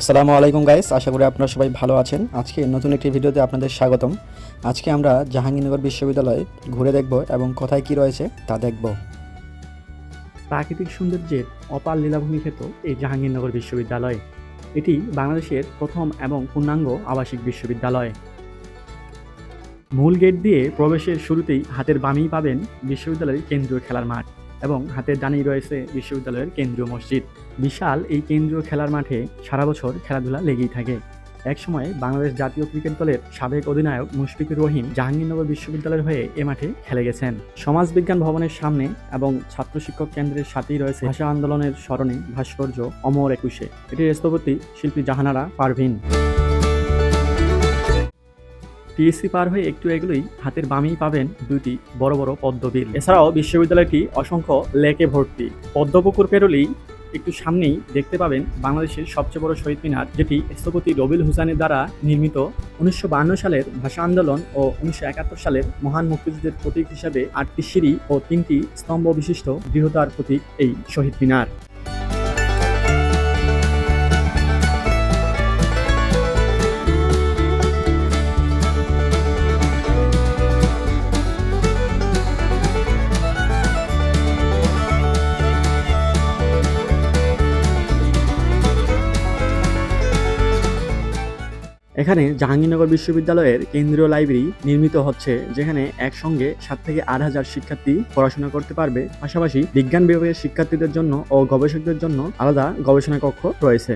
আসসালামু আলাইকুম গাইস, আশা করি আপনারা সবাই ভালো আছেন। আজকে নতুন একটি ভিডিওতে আপনাদের স্বাগতম। আজকে আমরা জাহাঙ্গীরনগর বিশ্ববিদ্যালয়ে ঘুরে দেখব এবং কোথায় কি রয়েছে তা দেখব। প্রাকৃতিক সৌন্দর্যের অপার লীলাভূমি খেত এই জাহাঙ্গীরনগর বিশ্ববিদ্যালয়। এটি বাংলাদেশের প্রথম এবং পূর্ণাঙ্গ আবাসিক বিশ্ববিদ্যালয়। মূল গেট দিয়ে প্রবেশের শুরুতেই হাতের বামেই পাবেন বিশ্ববিদ্যালয়ের কেন্দ্রীয় খেলার মাঠ। এবং হাতের ডানেই রয়েছে বিশ্ববিদ্যালয়ের কেন্দ্রীয় মসজিদ। বিশাল এই কেন্দ্রীয় খেলার মাঠে সারা বছর খেলাধুলা লেগেই থাকে। একসময় বাংলাদেশ জাতীয় ক্রিকেট দলের সাবেক অধিনায়ক মুশফিকুর রহিম জাহাঙ্গীরনগর বিশ্ববিদ্যালয়ের হয়ে এ মাঠে খেলে গেছেন। সমাজবিজ্ঞান ভবনের সামনে এবং ছাত্র শিক্ষক কেন্দ্রের সাথেই রয়েছে ভাষা আন্দোলনের স্মরণে ভাস্কর্য অমর একুশে। এটির স্থপতি শিল্পী জাহানারা পারভিন। টিএসসি পার হয়ে একটু এগুলোই হাতের বামেই পাবেন দুটি বড় বড় পদ্মবিল এছাড়াও বিশ্ববিদ্যালয়টি অসংখ্য লেকে ভর্তি। পদ্মপুকুর পেরোলেই একটু সামনেই দেখতে পাবেন বাংলাদেশের সবচেয়ে বড় শহীদ মিনার, যেটি স্থপতি রবিল হুসানের দ্বারা নির্মিত। উনিশশো সালের ভাষা আন্দোলন ও উনিশশো একাত্তর সালের মহান মুক্তিযুদ্ধের প্রতীক হিসাবে আটটি সিঁড়ি ও তিনটি স্তম্ভ বিশিষ্ট দৃঢ়তার প্রতীক এই শহীদ মিনার। এখানে জাহাঙ্গীরনগর বিশ্ববিদ্যালয়ের কেন্দ্রীয় লাইব্রেরি নির্মিত হচ্ছে, যেখানে একসঙ্গে সাত থেকে আট হাজার শিক্ষার্থী পড়াশোনা করতে পারবে। পাশাপাশি বিজ্ঞান বিভাগের শিক্ষার্থীদের জন্য ও গবেষকদের জন্য আলাদা গবেষণা কক্ষ রয়েছে।